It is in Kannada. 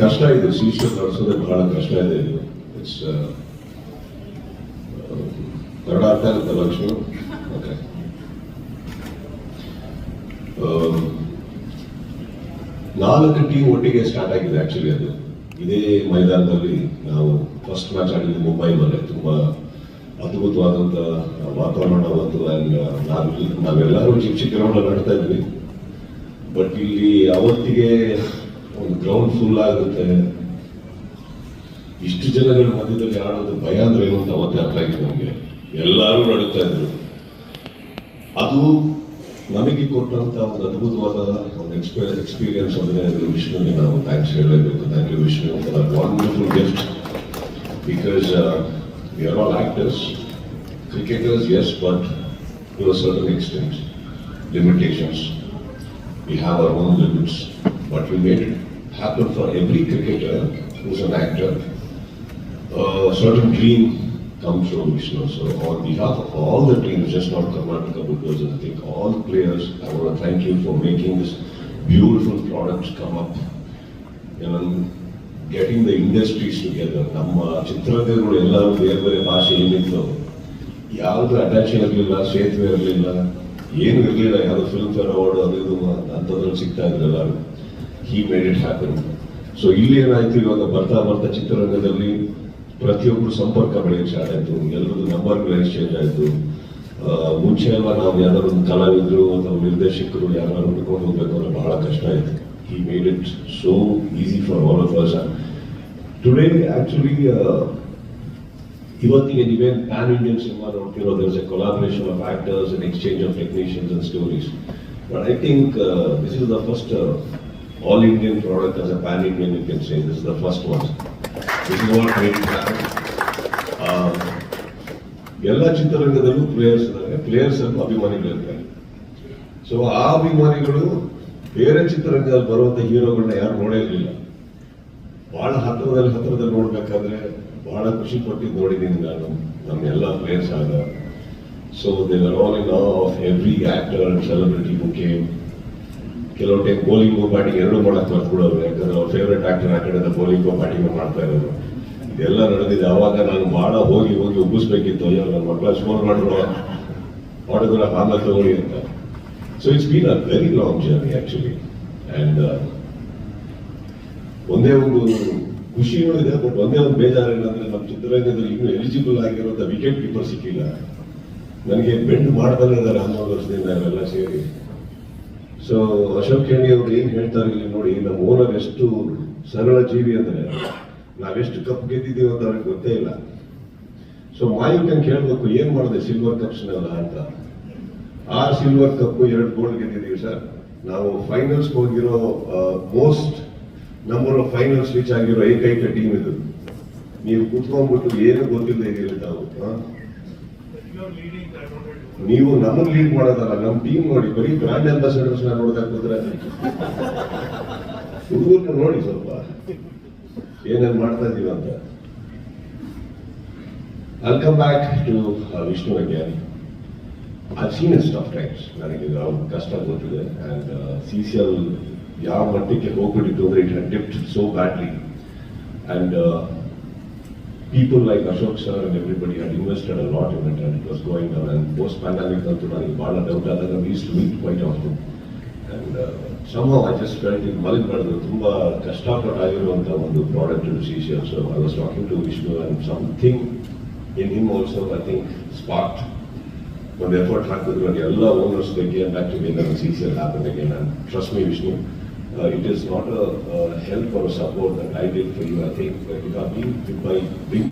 ಕಷ್ಟ ಇದೆ ಶಿಷ್ಯ ನಡೆಸೋದೇ ಬಹಳ ಕಷ್ಟ ಇದೆ. ಇಟ್ಸ್ ಕನ್ನಡ ಅರ್ಥ ಇರುತ್ತೆ ಲಕ್ಷ್ಮಿ? ಓಕೆ ನಾಲ್ಕು ಟೀಮ್ ಒಟ್ಟಿಗೆ ಸ್ಟಾರ್ಟ್ ಆಗಿದೆ ಆಕ್ಚುಲಿ ಅದು. ಇದೇ ಮೈದಾನದಲ್ಲಿ ನಾವು ಫಸ್ಟ್ ಮ್ಯಾಚ್ ಆಡಿದ್ದು ಮುಂಬೈನಲ್ಲೇ ತುಂಬಾ ಅದ್ಭುತವಾದಂಥ ವಾತಾವರಣ ಬಂತು ಆ್ಯಂಡ್ ನಾವು ನಾವೆಲ್ಲರೂ ಚಿಕ್ಕ ಚಿಕ್ಕ ಗ್ರೌಂಡ್ ಆಡ್ತಾ ಇದ್ವಿ. ಬಟ್ ಇಲ್ಲಿ ಅವತ್ತಿಗೆ ಒಂದು ಗ್ರೌಂಡ್ ಫುಲ್ ಆಗುತ್ತೆ. ಇಷ್ಟು ಜನಗಳ ಮಧ್ಯದಲ್ಲಿ ಆಡೋದು ಭಯ ಅಂದ್ರೆ ಏನು ಅಂತ ಅವತ್ತೇ ಅರ್ಥ ಆಗಿದೆ ನಮಗೆ. ಎಲ್ಲರೂ ನಡುತ್ತಾ ಇದ್ರು. ಅದು ನಮಗೆ ಕೊಟ್ಟಂತ ಒಂದು ಅದ್ಭುತವಾದ ಒಂದು ಎಕ್ಸ್ಪೀರಿಯನ್ಸ್ ಅಂದ್ರೆ ಅದು ವಿಷ್ಣುವಿಗೆ ನಾವು ಥ್ಯಾಂಕ್ಸ್ ಹೇಳಬೇಕು thank you Vishnu wonderful gift because we all actors cricketers yes but to a certain extent limitations we have our own limits but we made it. happen for every cricketer who's an actor. A certain dream come true, Vishnu. So on behalf of all the teams, just not Karnataka Bulldogs, I think all the players, I want to thank you for making this beautiful product come up. You know, getting the industries together. ನಮ್ಮ ಚಿತ್ರರಂಗಗಳು ಎಲ್ಲರೂ ಬೇರೆ ಬೇರೆ ಭಾಷೆ ಏನಿತ್ತು ಯಾವುದು ಅಟ್ಯಾಚ್ ಇರಲಿಲ್ಲ ಸೇತುವೆ ಇರಲಿಲ್ಲ ಏನು ಇರಲಿಲ್ಲ ಯಾವುದು ಫಿಲ್ಮ್ ಫೇರ್ ಅವಾರ್ಡ್ ಅದು ಇದು ಅಂಥದ್ರಲ್ಲಿ ಸಿಗ್ತಾ ಇದ್ರಲ್ಲ he made it happen so ಇಲ್ಲಿ ಏನಾಯ್ತು? ಇವಾಗ ಬರ್ತಾ ಬರ್ತಾ ಚಿತ್ರರಂಗದಲ್ಲಿ ಪ್ರತಿಯೊಬ್ಬರು ಸಂಪರ್ಕ ಸ್ಟಾರ್ಟ್ ಆಯಿತು. ಎಲ್ಲರದ್ದು ನಂಬರ್ಗಳು ಎಕ್ಸ್ಚೇಂಜ್ ಆಯಿತು. ಮುಂಚೆ ಎಲ್ಲ ನಾವು ಯಾರು ಕಲಾವಿದರು ಅಥವಾ ನಿರ್ದೇಶಕರು ಯಾರು ಹುಡ್ಕೊಂಡು ಹೋಗ್ಬೇಕು ಅಂದ್ರೆ ಬಹಳ ಕಷ್ಟ ಆಯಿತು. He made it so easy for all of us today actually ಇವತ್ತಿಗೆ ನೀವೇನು pan Indian cinema ನೋಡ್ತಿರೋ there's a collaboration of actors and exchange of technicians and stories but I think this is the first all Indian product as Indian, pan Indian you This is the is the first is what made it happen. ಎಲ್ಲ ಚಿತ್ರರಂಗದಲ್ಲೂ ಪ್ಲೇಯರ್ಸ್ ಇದ್ದಾರೆ ಪ್ಲೇಯರ್ಸ್ ಅಲ್ಲೂ ಅಭಿಮಾನಿಗಳಿರ್ತಾರೆ ಸೊ ಆ ಅಭಿಮಾನಿಗಳು ಬೇರೆ ಚಿತ್ರರಂಗದಲ್ಲಿ ಬರುವಂತ ಹೀರೋಗಳನ್ನ ಯಾರು ನೋಡೇ ಇರಲಿಲ್ಲ ಬಹಳ ಹತ್ತಿರದಲ್ಲಿ ಹತ್ತಿರದಲ್ಲಿ ನೋಡ್ಬೇಕಾದ್ರೆ ಬಹಳ ಖುಷಿ ಪಟ್ಟಿದ್ದು ನೋಡಿದ್ದೀನಿ ನಾನು ನಮ್ಮ ಎಲ್ಲ ಪ್ಲೇಯರ್ಸ್ ಆಗ so they all in of every actor and celebrity came ಕೆಲವು ಟೈಮ್ ಬೌಲಿಂಗು ಬ್ಯಾಟಿಂಗ್ ಎರಡು ಮಾಡಕ್ ಬರ್ತ್ಬಿಡೋರು ಯಾಕಂದ್ರೆ ಅವ್ರ ಫೇವ್ರೆಟ್ ಆಕ್ಟರ್ ಆ ಕಡೆಯಿಂದ ಬೌಲಿಂಗು ಮಾಡ್ತಾ ಇರೋದು ಇದೆಲ್ಲ ನಡೆದಿದೆ. ಅವಾಗ ನಾನು ಬಹಳ ಹೋಗಿ ಹೋಗಿ ಉಬ್ಬಿಸ್ಬೇಕಿತ್ತು ಅಯ್ಯೋ, ನನ್ನ ಮಕ್ಕಳ ಸ್ಕೋರ್ ಮಾಡಿರುವ ಆಟೋಗ್ರಾಫ್ ಆಮೇಲೆ ತಗೊಳ್ಳಿ ಅಂತ. So it's been a very long journey actually and ಒಂದೇ ಒಂದು ಖುಷಿ ಇದೆ ಬಟ್ ಒಂದೇ ಒಂದು ಬೇಜಾರು ಏನಂದ್ರೆ ನಮ್ಮ ಚಿತ್ರರಂಗದಲ್ಲಿ ಇನ್ನೂ ಎಲಿಜಿಬಲ್ ಆಗಿರುವಂತ ವಿಕೆಟ್ ಕೀಪರ್ ಸಿಕ್ಕಿಲ್ಲ. ನನಗೆ ಬೆಂಡ್ ಮಾಡ್ತಾನೆ ಇದ್ದಾರೆ. ಹನ್ನೊಂದು ವರ್ಷದಿಂದ ನಾವೆಲ್ಲ ಸೇರಿ. ಸೊ ಅಶೋಕ್ ಹೇಳಿ ಅವರು ಏನ್ ಹೇಳ್ತಾರೆ ಇಲ್ಲಿ ನೋಡಿ ನಮ್ಮ ಓನರ್ ಎಷ್ಟು ಸರಳ ಜೀವಿ ಅಂದ್ರೆ ನಾವೆಷ್ಟು ಕಪ್ ಗೆದ್ದಿದ್ದೀವಿ ಅಂತ ಅವ್ರಿಗೆ ಗೊತ್ತೇ ಇಲ್ಲ. ಸೊ ಮಾಯುಕನ್ ಕೇಳ್ಬೇಕು, ಏನ್ ಮಾಡಿದೆ ಸಿಲ್ವರ್ ಕಪ್ಸ್ನೆಲ್ಲ ಅಂತ? ಆ ಸಿಲ್ವರ್ ಕಪ್ ಎರಡು ಗೋಲ್ಡ್ ಗೆದ್ದಿದ್ದೀವಿ ಸರ್. ನಾವು ಫೈನಲ್ಸ್ ಹೋಗಿರೋ most number of finals reach ಆಗಿರೋ ಏಕೈಕ ಟೀಮ್ ಇದು. ನೀವು ಕುತ್ಕೊಂಡ್ಬಿಟ್ಟು ಏನು ಗೊತ್ತಿಲ್ಲ ಇದೀರಿ ನಾವು? ನೀವು ನಮಗ್ ಲೀಡ್ ಮಾಡೋದಲ್ಲ ನಮ್ಮ ಟೀಮ್ ನೋಡಿ, ಬರೀ ಬ್ರಾಂಡ್ ಅಂಬಾಸಿಡರ್ಸ್ ನೋಡ್ತಾ ಕೂತ್ರೆ ಹುಡುಗರ್ನ ನೋಡಿ ಸ್ವಲ್ಪ. ಏನೇನ್ ಮಾಡ್ತಾ ಇದೀವಿ ಅಂತ. ವೆಲ್ಕಮ್ ಬ್ಯಾಕ್ ಟು ವಿಷ್ಣು ಅಗ್ಯಾನಿ I've seen his tough times. ನನಗೆ ಕಷ್ಟ ಗೊತ್ತಿದೆ. ಅಂಡ್ ಸಿ ಸಿ ಎಲ್ ಯಾವ ಮಟ್ಟಕ್ಕೆ ಹೋಗ್ಬಿಟ್ಟಿತ್ತು ಅಂದ್ರೆ it had dipped so badly and people like Ashok sir and everybody had invested a lot in it and it was going down and post pandemic ಅಂತೂ ನನಗೆ ಬಹಳ ಡೌಟ್ ಆದಾಗ we used to meet quite often and some I just felt ಇದು ಮಲಗಬಾರ್ದು ತುಂಬಾ ಕಷ್ಟಪಟ್ಟು ಆಗಿರುವಂಥ ಒಂದು product C C L so I was talking to Vishnu and something in him also I think spot ಒಂದು ಎಫರ್ಟ್ ಹಾಕಿದ್ರು ಎಲ್ಲ ಓನರ್ಸ್ ಬಗ್ಗೆ back together C C L happen again and trust me Vishnu Uh, it is not a, help or a support that I did for you. I think, you know, I mean, by being